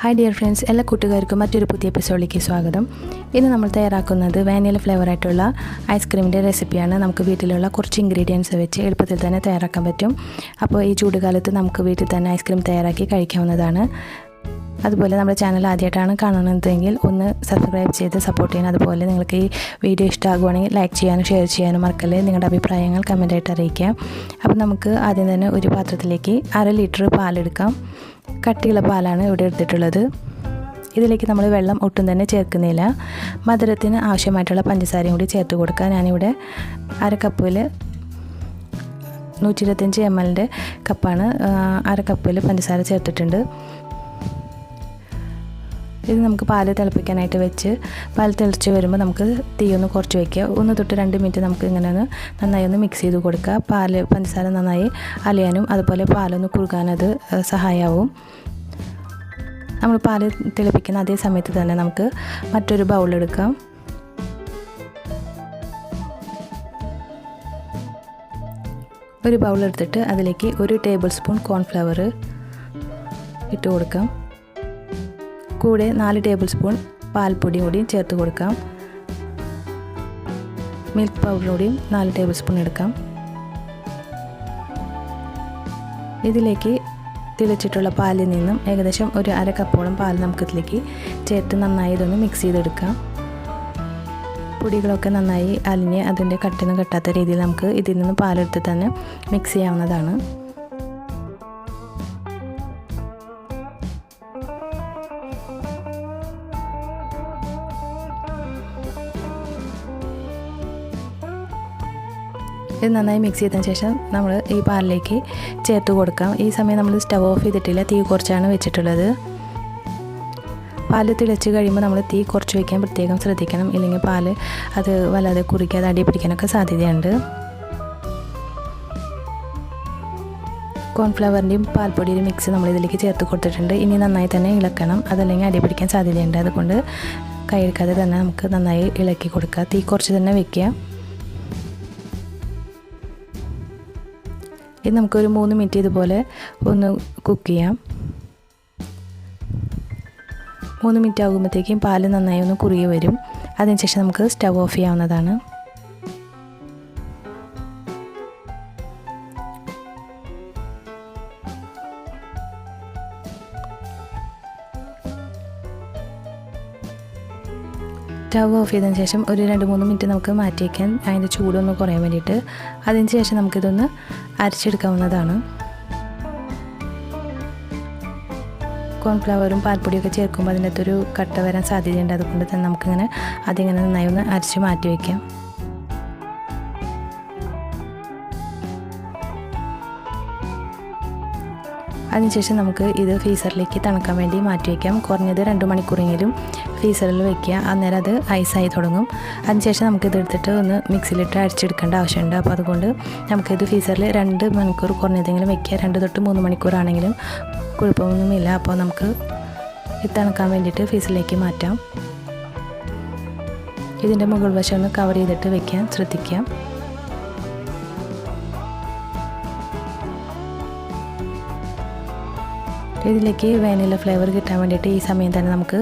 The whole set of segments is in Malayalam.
ഹായ് ഡിയർ ഫ്രണ്ട്സ് എല്ലാ കൂട്ടുകാർക്കും മറ്റൊരു പുതിയ എപ്പിസോഡിലേക്ക് സ്വാഗതം. ഇന്ന് നമ്മൾ തയ്യാറാക്കുന്നത് വാനില ഫ്ലേവറായിട്ടുള്ള ഐസ്ക്രീമിന്റെ റെസിപ്പിയാണ് നമുക്ക് വീട്ടിലുള്ള കുറച്ച് ഇൻഗ്രീഡിയൻസ് വെച്ച് എളുപ്പത്തിൽ തന്നെ തയ്യാറാക്കാൻ പറ്റും. അപ്പോൾ ഈ ചൂടുകാലത്ത് നമുക്ക് വീട്ടിൽ തന്നെ ഐസ്ക്രീം തയ്യാറാക്കി കഴിക്കാവുന്നതാണ്. അതുപോലെ നമ്മുടെ ചാനൽ ആദ്യമായിട്ടാണ് കാണുന്നതെങ്കിൽ ഒന്ന് സബ്സ്ക്രൈബ് ചെയ്ത് സപ്പോർട്ട് ചെയ്യണം. അതുപോലെ നിങ്ങൾക്ക് ഈ വീഡിയോ ഇഷ്ടമാകുവാണെങ്കിൽ ലൈക്ക് ചെയ്യാനും ഷെയർ ചെയ്യാനും മറക്കല്ലേ. നിങ്ങളുടെ അഭിപ്രായങ്ങൾ കമന്റായിട്ട് അറിയിക്കാം അപ്പോൾ നമുക്ക് ആദ്യം തന്നെ ഒരു പാത്രത്തിലേക്ക് അര ലിറ്റർ പാലെടുക്കാം. കട്ടിയുള്ള പാലാണ് ഇവിടെ എടുത്തിട്ടുള്ളത്. ഇതിലേക്ക് നമ്മൾ വെള്ളം ഒട്ടും തന്നെ ചേർക്കുന്നില്ല. മധുരത്തിന് ആവശ്യമായിട്ടുള്ള പഞ്ചസാരയും കൂടി ചേർത്ത് കൊടുക്കുക ഞാനിവിടെ അര നൂറ്റി ഇരുപത്തഞ്ച് എം എല്ലിന്റെ കപ്പാണ് അര പഞ്ചസാര ചേർത്തിട്ടുണ്ട്. ഇത് നമുക്ക് പാൽ തിളപ്പിക്കാനായിട്ട് വെച്ച് പാൽ തിളച്ച് വരുമ്പോൾ നമുക്ക് തീ ഒന്ന് കുറച്ച് വയ്ക്കുക ഒന്ന് തൊട്ട് രണ്ട് മിനിറ്റ് നമുക്ക് ഇങ്ങനെ ഒന്ന് നന്നായി ഒന്ന് മിക്സ് ചെയ്ത് കൊടുക്കുക. പാൽ പഞ്ചസാര നന്നായി അലിയാനും അതുപോലെ പാലൊന്ന് കുറുകാനത് സഹായമാവും നമ്മൾ പാൽ തിളപ്പിക്കുന്ന അതേ സമയത്ത് തന്നെ നമുക്ക് മറ്റൊരു ബൗളെടുക്കാം ഒരു ബൗളെടുത്തിട്ട് അതിലേക്ക് ഒരു ടേബിൾ സ്പൂൺ കോൺഫ്ലവർ ഇട്ട് കൊടുക്കാം. കൂടെ നാല് ടേബിൾ സ്പൂൺ പാൽപ്പൊടിയും കൂടി ചേർത്ത് കൊടുക്കാം. മിൽക്ക് പൗഡർ കൂടിയും നാല് ടേബിൾ സ്പൂൺ എടുക്കാം. ഇതിലേക്ക് തിളച്ചിട്ടുള്ള പാലിൽ നിന്നും ഏകദേശം ഒരു അര കപ്പോളം പാൽ നമുക്ക് ഇതിലേക്ക് ചേർത്ത് നന്നായി ഇതൊന്ന് മിക്സ് ചെയ്തെടുക്കാം. പൊടികളൊക്കെ നന്നായി അലിഞ്ഞ് അതിന്റെ കട്ടിനും കെട്ടാത്ത രീതിയിൽ നമുക്ക് ഇതിൽ നിന്ന് പാലെടുത്ത് തന്നെ മിക്സ് ചെയ്യാവുന്നതാണ്. ഇത് നന്നായി മിക്സ് ചെയ്തതിന് ശേഷം നമ്മൾ ഈ പാലിലേക്ക് ചേർത്ത് കൊടുക്കാം. ഈ സമയം നമ്മൾ സ്റ്റവ് ഓഫ് ചെയ്തിട്ടില്ല. തീ കുറച്ചാണ് വെച്ചിട്ടുള്ളത്. പാൽ തിളച്ച് കഴിയുമ്പോൾ നമ്മൾ തീ കുറച്ച് വയ്ക്കാൻ പ്രത്യേകം ശ്രദ്ധിക്കണം. ഇല്ലെങ്കിൽ പാൽ അത് വല്ലാതെ കുറിക്കാതെ അടി പിടിക്കാനൊക്കെ സാധ്യതയുണ്ട്. കോൺഫ്ലവറിന്റെയും പാൽപ്പൊടിയുടെയും മിക്സ് നമ്മൾ ഇതിലേക്ക് ചേർത്ത് കൊടുത്തിട്ടുണ്ട്. ഇനി നന്നായി തന്നെ ഇളക്കണം. അതല്ലെങ്കിൽ അടി പിടിക്കാൻ സാധ്യതയുണ്ട്. അതുകൊണ്ട് കൈയെടുക്കാതെ തന്നെ നമുക്ക് നന്നായി ഇളക്കി കൊടുക്കുക. തീ കുറച്ച് തന്നെ വെക്കുക. ഇത് നമുക്കൊരു മൂന്ന് മിനിറ്റ് ഇതുപോലെ ഒന്ന് കുക്ക് ചെയ്യാം. മൂന്ന് മിനിറ്റ് ആകുമ്പോഴത്തേക്കും പാൽ നന്നായി ഒന്ന് കുറുകി വരും. അതിനുശേഷം നമുക്ക് സ്റ്റവ് ഓഫ് ചെയ്യാവുന്നതാണ്. സ്റ്റവ് ഓഫ് ചെയ്തതിന് ശേഷം ഒരു രണ്ട് മൂന്ന് മിനിറ്റ് നമുക്ക് മാറ്റി വയ്ക്കാൻ അതിന്റെ ചൂടൊന്ന് കുറയാൻ വേണ്ടിയിട്ട്. അതിന് ശേഷം നമുക്കിതൊന്ന് അരച്ചെടുക്കാവുന്നതാണ്. കോൺഫ്ലവറും പാൽപ്പൊടിയൊക്കെ ചേർക്കുമ്പോൾ അതിനകത്തൊരു കട്ട വരാൻ സാധ്യതയുണ്ട്. അതുകൊണ്ട് തന്നെ നമുക്കിങ്ങനെ അതിങ്ങനെ നന്നായി ഒന്ന് അരച്ച് മാറ്റി വയ്ക്കാം അതിനുശേഷം നമുക്ക് ഇത് ഫ്രീസറിലേക്ക് തണുക്കാൻ വേണ്ടി മാറ്റി വയ്ക്കാം കുറഞ്ഞത് രണ്ട് മണിക്കൂറെങ്കിലും ഫ്രീസറിൽ വെക്കുക. അന്നേരം അത് ഐസായി തുടങ്ങും. അതിനുശേഷം നമുക്കിത് എടുത്തിട്ട് ഒന്ന് മിക്സിയിലിട്ട് അടിച്ചെടുക്കേണ്ട ആവശ്യമുണ്ട്. അപ്പോൾ അതുകൊണ്ട് നമുക്കിത് ഫ്രീസറിൽ രണ്ട് മണിക്കൂർ കുറഞ്ഞതെങ്കിലും വെക്കുക. രണ്ട് തൊട്ട് മൂന്ന് മണിക്കൂറാണെങ്കിലും കുഴപ്പമൊന്നുമില്ല. അപ്പോൾ നമുക്ക് ഇത് തണുക്കാൻ വേണ്ടിയിട്ട് ഫ്രീസറിലേക്ക് മാറ്റാം. ഇതിന്റെ മുകൾ വശം ഒന്ന് കവർ ചെയ്തിട്ട് വെക്കാൻ ശ്രദ്ധിക്കാം. ഇതിലേക്ക് വാനില ഫ്ലേവർ കിട്ടാൻ വേണ്ടിയിട്ട് ഈ സമയം തന്നെ നമുക്ക്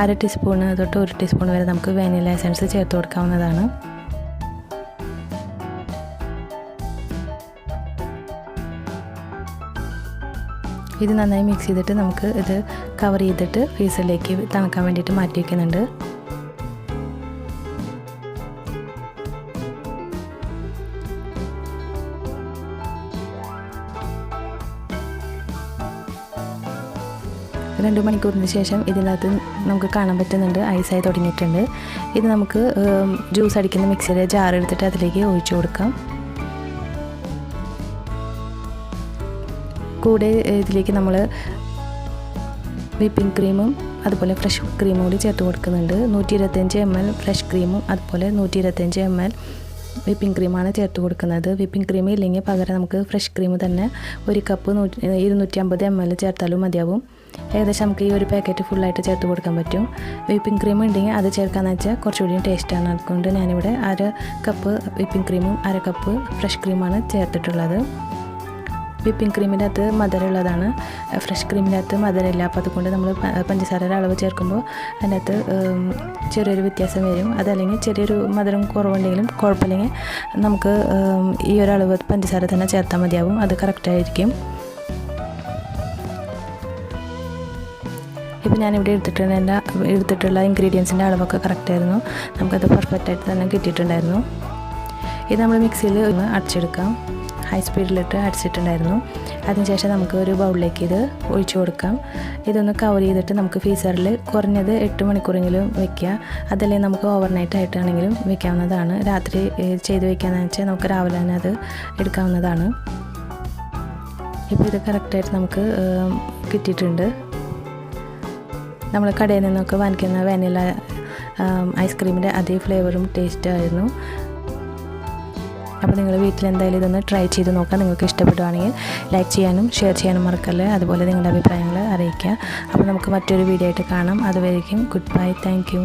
അര ടീസ്പൂണ് തൊട്ട് ഒരു ടീസ്പൂൺ വരെ നമുക്ക് വാനില എസൻസ് ചേർത്ത് കൊടുക്കാവുന്നതാണ്. ഇത് നന്നായി മിക്സ് ചെയ്തിട്ട് നമുക്ക് ഇത് കവർ ചെയ്തിട്ട് ഫ്രീസറിലേക്ക് തണുക്കാൻ വേണ്ടിയിട്ട് മാറ്റി വയ്ക്കുന്നുണ്ട് രണ്ട് മണിക്കൂറിന് ശേഷം ഇതിനകത്ത് നമുക്ക് കാണാൻ പറ്റുന്നുണ്ട്. ഐസായി തുടങ്ങിയിട്ടുണ്ട്. ഇത് നമുക്ക് ജ്യൂസ് അടിക്കുന്ന മിക്സിയുടെ ജാർ എടുത്തിട്ട് അതിലേക്ക് ഒഴിച്ചു കൊടുക്കാം. കൂടെ ഇതിലേക്ക് നമ്മൾ വിപ്പിംഗ് ക്രീമും അതുപോലെ ഫ്രഷ് ക്രീമും കൂടി ചേർത്ത് കൊടുക്കുന്നുണ്ട്. നൂറ്റി ഇരുപത്തഞ്ച് എം എൽ ഫ്രഷ് ക്രീമും അതുപോലെ നൂറ്റി ഇരുപത്തഞ്ച് എം എൽ വിപ്പിംഗ് ക്രീമാണ് ചേർത്ത് കൊടുക്കുന്നത്. വിപ്പിംഗ് ക്രീം ഇല്ലെങ്കിൽ പകരം നമുക്ക് ഫ്രഷ് ക്രീം തന്നെ ഒരു കപ്പ് നൂറ്റി ഇരുന്നൂറ്റി അമ്പത് എം എൽ ചേർത്താലും മതിയാവും. ഏകദേശം നമുക്ക് ഈ ഒരു പാക്കറ്റ് ഫുള്ളായിട്ട് ചേർത്ത് കൊടുക്കാൻ പറ്റും. വിപ്പിംഗ് ക്രീം ഉണ്ടെങ്കിൽ അത് ചേർക്കാമെന്ന് വെച്ചാൽ കുറച്ചുകൂടി ടേസ്റ്റാണ് അതുകൊണ്ട് ഞാനിവിടെ അര കപ്പ് വിപ്പിംഗ് ക്രീമും അര കപ്പ് ഫ്രഷ് ക്രീമാണ് ചേർത്തിട്ടുള്ളത്. വിപ്പിംഗ് ക്രീമിന്റെ അകത്ത് മധുരമുള്ളതാണ് ഫ്രഷ് ക്രീമിന്റെ അകത്ത് മധുരമില്ല അപ്പോൾ അതുകൊണ്ട് നമ്മൾ പഞ്ചസാരയുടെ അളവ് ചേർക്കുമ്പോൾ അതിന്റെ അകത്ത് ചെറിയൊരു വ്യത്യാസം വരും. അതല്ലെങ്കിൽ ചെറിയൊരു മധുരം കുറവുണ്ടെങ്കിലും കുഴപ്പമില്ലെങ്കിൽ നമുക്ക് ഈ ഒരു അളവ് പഞ്ചസാര തന്നെ ചേർത്താൽ മതിയാവും. അത് കറക്റ്റായിരിക്കും ഇപ്പോൾ ഞാനിവിടെ എടുത്തിട്ടുള്ള എന്റെ എടുത്തിട്ടുള്ള ഇൻഗ്രീഡിയൻസിന്റെ അളവൊക്കെ കറക്റ്റായിരുന്നു നമുക്കത് പെർഫെക്റ്റായിട്ട് തന്നെ കിട്ടിയിട്ടുണ്ടായിരുന്നു. ഇത് നമ്മൾ മിക്സിയിൽ ഒന്ന് അടിച്ചെടുക്കാം. ഹൈ സ്പീഡിലിട്ട് അടിച്ചിട്ടുണ്ടായിരുന്നു. അതിനുശേഷം നമുക്ക് ഒരു ബൗളിലേക്ക് ഇത് ഒഴിച്ചു കൊടുക്കാം. ഇതൊന്ന് കവർ ചെയ്തിട്ട് നമുക്ക് ഫ്രീസറിൽ കുറഞ്ഞത് എട്ട് മണിക്കൂറെങ്കിലും വെക്കുക. അതല്ലെങ്കിൽ നമുക്ക് ഓവർനൈറ്റ് ആയിട്ടാണെങ്കിലും വെക്കാവുന്നതാണ്. രാത്രി ചെയ്ത് വെക്കാമെന്ന് വെച്ചാൽ നമുക്ക് രാവിലെ തന്നെ അത് എടുക്കാവുന്നതാണ്. ഇപ്പോൾ ഇത് കറക്റ്റായിട്ട് നമുക്ക് കിട്ടിയിട്ടുണ്ട്. നമ്മൾ കടയിൽ നിന്നൊക്കെ വാങ്ങിക്കുന്ന വാനില ഐസ്ക്രീമിന്റെ അതേ ഫ്ലേവറും ടേസ്റ്റായിരുന്നു അപ്പോൾ നിങ്ങൾ വീട്ടിൽ എന്തായാലും ഇതൊന്ന് ട്രൈ ചെയ്ത് നോക്കാം. നിങ്ങൾക്ക് ഇഷ്ടപ്പെടുവാണെങ്കിൽ ലൈക്ക് ചെയ്യാനും ഷെയർ ചെയ്യാനും മറക്കല്ലേ? അതുപോലെ നിങ്ങളുടെ അഭിപ്രായങ്ങൾ അറിയിക്കുക. അപ്പോൾ നമുക്ക് മറ്റൊരു വീഡിയോ ആയിട്ട് കാണാം. അതുവരേക്കും ഗുഡ് ബൈ താങ്ക്